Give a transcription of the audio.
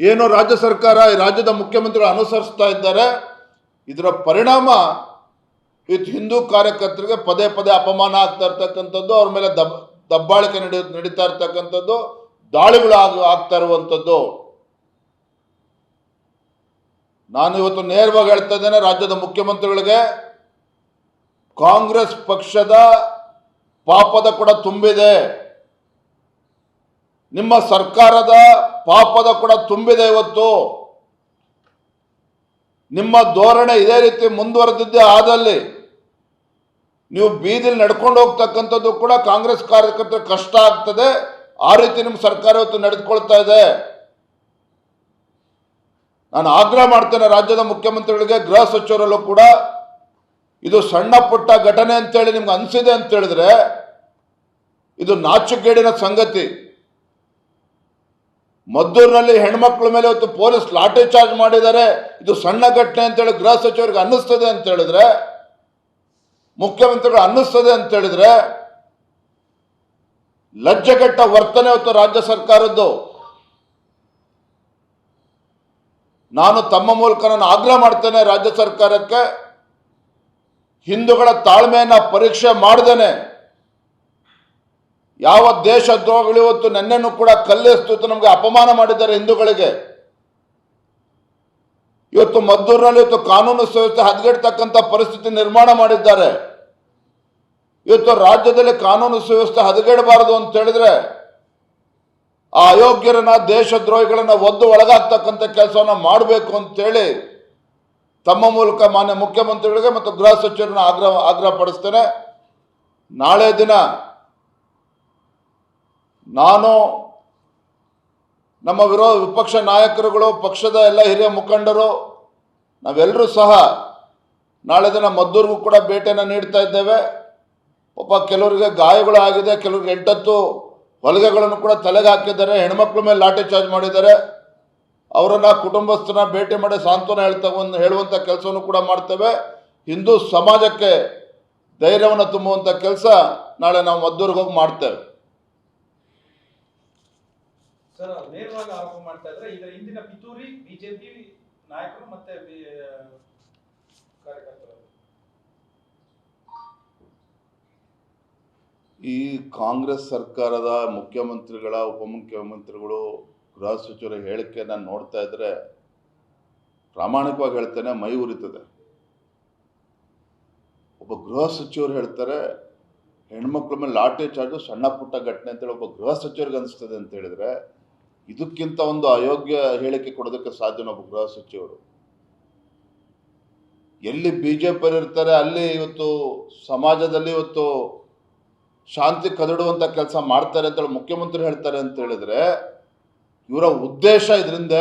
ಏನು ರಾಜ್ಯ ಸರ್ಕಾರ ರಾಜ್ಯದ ಮುಖ್ಯಮಂತ್ರಿಗಳು ಅನುಸರಿಸ್ತಾ ಇದ್ದಾರೆ. ಇದರ ಪರಿಣಾಮ ಇವತ್ತು ಹಿಂದೂ ಕಾರ್ಯಕರ್ತರಿಗೆ ಪದೇ ಪದೇ ಅಪಮಾನ ಆಗ್ತಾ ಇರ್ತಕ್ಕಂಥದ್ದು, ಅವ್ರ ಮೇಲೆ ದಬ್, ದಬ್ಬಾಳಿಕೆ ನಡೆ ನಡೀತಾ ಇರ್ತಕ್ಕಂಥದ್ದು, ದಾಳಿಗಳು ಆಗ, ಆಗ್ತಾ ಇರುವಂಥದ್ದು. ನಾನು ಇವತ್ತು ನೇರವಾಗಿ ಹೇಳ್ತಾ ಇದ್ದೇನೆ, ರಾಜ್ಯದ ಮುಖ್ಯಮಂತ್ರಿಗಳಿಗೆ ಕಾಂಗ್ರೆಸ್ ಪಕ್ಷದ ಪಾಪದ ಕೂಡ ತುಂಬಿದೆ. ನಿಮ್ಮ ಸರ್ಕಾರದ ಪಾಪದ ಕೂಡ ತುಂಬಿದೆ ಇವತ್ತು. ನಿಮ್ಮ ಧೋರಣೆ ಇದೇ ರೀತಿ ಮುಂದುವರೆದಿದ್ದೆ ಆದಲ್ಲಿ ನೀವು ಬೀದಿಲಿ ನಡ್ಕೊಂಡು ಹೋಗ್ತಕ್ಕಂಥದ್ದು ಕೂಡ ಕಾಂಗ್ರೆಸ್ ಕಾರ್ಯಕರ್ತರ ಕಷ್ಟ ಆಗ್ತದೆ. ಆ ರೀತಿ ನಿಮ್ಮ ಸರ್ಕಾರ ಇವತ್ತು ನಡೆದುಕೊಳ್ತಾ ಇದೆ. ನಾನು ಆಗ್ರಹ ಮಾಡ್ತೇನೆ ರಾಜ್ಯದ ಮುಖ್ಯಮಂತ್ರಿಗಳಿಗೆ, ಗೃಹ ಸಚಿವರಲ್ಲೂ ಕೂಡ. ಇದು ಸಣ್ಣ ಪುಟ್ಟ ಘಟನೆ ಅಂತೇಳಿ ನಿಮ್ಗೆ ಅನಿಸಿದೆ ಅಂತ ಹೇಳಿದ್ರೆ, ಇದು ನಾಚುಗೇಡಿನ ಸಂಗತಿ. ಮದ್ದೂರಿನಲ್ಲಿ ಹೆಣ್ಮಕ್ಳ ಮೇಲೆ ಇವತ್ತು ಪೊಲೀಸ್ ಲಾಠಿ ಚಾರ್ಜ್ ಮಾಡಿದ್ದಾರೆ. ಇದು ಸಣ್ಣ ಘಟನೆ ಅಂತೇಳಿ ಗೃಹ ಸಚಿವರಿಗೆ ಅನ್ನಿಸ್ತದೆ ಅಂತ ಹೇಳಿದ್ರೆ, ಮುಖ್ಯಮಂತ್ರಿಗಳು ಅನ್ನಿಸ್ತದೆ ಅಂತ ಹೇಳಿದ್ರೆ, ಲಜ್ಜೆಗೆಟ್ಟ ವರ್ತನೆ ಇವತ್ತು ರಾಜ್ಯ ಸರ್ಕಾರದ್ದು. ನಾನು ತಮ್ಮ ಮೂಲಕ ನಾನು ಆಗ್ರಹ ಮಾಡ್ತೇನೆ ರಾಜ್ಯ ಸರ್ಕಾರಕ್ಕೆ. ಹಿಂದೂಗಳ ತಾಳ್ಮೆಯನ್ನ ಪರೀಕ್ಷೆ ಮಾಡ್ದೇನೆ. ಯಾವ ದೇಶ ದ್ರೋಹಗಳು ಇವತ್ತು ನನ್ನನ್ನು ಕೂಡ ಕಲ್ಲೆಸ್ತು ನಮಗೆ ಅಪಮಾನ ಮಾಡಿದ್ದಾರೆ ಹಿಂದೂಗಳಿಗೆ. ಇವತ್ತು ಮದ್ದೂರಿನಲ್ಲಿ ಇವತ್ತು ಕಾನೂನು ಸುವ್ಯವಸ್ಥೆ ಹದಗೆಡ್ತಕ್ಕಂಥ ಪರಿಸ್ಥಿತಿ ನಿರ್ಮಾಣ ಮಾಡಿದ್ದಾರೆ. ಇವತ್ತು ರಾಜ್ಯದಲ್ಲಿ ಕಾನೂನು ಸುವ್ಯವಸ್ಥೆ ಹದಗೆಡಬಾರದು ಅಂತ ಹೇಳಿದ್ರೆ ಆ ಅಯೋಗ್ಯರನ್ನ ದೇಶದ್ರೋಹಿಗಳನ್ನ ಒದ್ದು ಒಳಗಾಗ್ತಕ್ಕಂಥ ಕೆಲಸವನ್ನು ಮಾಡಬೇಕು ಅಂತೇಳಿ ತಮ್ಮ ಮೂಲಕ ಮಾನ್ಯ ಮುಖ್ಯಮಂತ್ರಿಗಳಿಗೆ ಮತ್ತು ಗೃಹ ಸಚಿವರನ್ನ ಆಗ್ರಹ ಆಗ್ರಹ ಪಡಿಸ್ತೇನೆ ನಾಳೆ ದಿನ ನಾನು ನಮ್ಮ ವಿರೋಧ ವಿಪಕ್ಷ ನಾಯಕರುಗಳು, ಪಕ್ಷದ ಎಲ್ಲ ಹಿರಿಯ ಮುಖಂಡರು, ನಾವೆಲ್ಲರೂ ಸಹ ನಾಳೆ ದಿನ ಮದ್ದೂರಿಗೂ ಕೂಡ ಭೇಟಿಯನ್ನು ನೀಡ್ತಾ ಇದ್ದೇವೆ. ಒಬ್ಬ ಕೆಲವರಿಗೆ ಗಾಯಗಳು ಆಗಿದೆ, ಕೆಲವರಿಗೆ ಎಂಟತ್ತು ಹೊಲಿಗೆಗಳನ್ನು ಕೂಡ ತಲೆಗೆ ಹಾಕಿದ್ದಾರೆ, ಹೆಣ್ಮಕ್ಳ ಮೇಲೆ ಲಾಠಿ ಚಾರ್ಜ್ ಮಾಡಿದ್ದಾರೆ. ಅವರನ್ನ ಕುಟುಂಬಸ್ಥರನ್ನ ಭೇಟಿ ಮಾಡಿ ಸಾಂತ್ವನ ಹೇಳ್ತಾ ಒಂದು ಹೇಳುವಂಥ ಕೆಲಸವನ್ನು ಕೂಡ ಮಾಡ್ತೇವೆ. ಹಿಂದೂ ಸಮಾಜಕ್ಕೆ ಧೈರ್ಯವನ್ನು ತುಂಬುವಂಥ ಕೆಲಸ ನಾಳೆ ನಾವು ಮದ್ದೂರಿಗೆ ಹೋಗಿ ಮಾಡ್ತೇವೆ. ಸರ್ ನೇರವಾಗಿ ಆರೋಪ ಮಾಡ್ತಾ ಇದ್ರೆ ಇದರ ಹಿಂದಿನ ಪಿತೂರಿ, ಬಿಜೆಪಿ ನಾಯಕರು ಮತ್ತೆ ಕಾರ್ಯಕರ್ತರು. ಈ ಕಾಂಗ್ರೆಸ್ ಸರ್ಕಾರದ ಮುಖ್ಯಮಂತ್ರಿಗಳ, ಉಪಮುಖ್ಯಮಂತ್ರಿಗಳು, ಗೃಹ ಸಚಿವರ ಹೇಳಿಕೆ ನಾನು ನೋಡ್ತಾ ಇದ್ರೆ ಪ್ರಾಮಾಣಿಕವಾಗಿ ಹೇಳ್ತೇನೆ, ಮೈ ಉರಿತದೆ. ಒಬ್ಬ ಗೃಹ ಸಚಿವರು ಹೇಳ್ತಾರೆ, ಹೆಣ್ಮಕ್ಳ ಮೇಲೆ ಲಾಠಿ ಚಾರ್ಜು ಸಣ್ಣ ಪುಟ್ಟ ಘಟನೆ ಅಂತೇಳಿ ಒಬ್ಬ ಗೃಹ ಸಚಿವರಿಗೆ ಅನಿಸ್ತದೆ ಅಂತ ಹೇಳಿದ್ರೆ ಇದಕ್ಕಿಂತ ಒಂದು ಅಯೋಗ್ಯ ಹೇಳಿಕೆ ಕೊಡೋದಕ್ಕೆ ಸಾಧ್ಯನ ಒಬ್ಬ ಗೃಹ ಸಚಿವರು? ಎಲ್ಲಿ ಬಿ ಜೆ ಇರ್ತಾರೆ, ಅಲ್ಲಿ ಇವತ್ತು ಸಮಾಜದಲ್ಲಿ ಇವತ್ತು ಶಾಂತಿ ಕದಡುವಂಥ ಕೆಲಸ ಮಾಡ್ತಾರೆ ಅಂತೇಳಿ ಮುಖ್ಯಮಂತ್ರಿ ಹೇಳ್ತಾರೆ ಅಂತ ಹೇಳಿದ್ರೆ, ಇವರ ಉದ್ದೇಶ ಇದರಿಂದ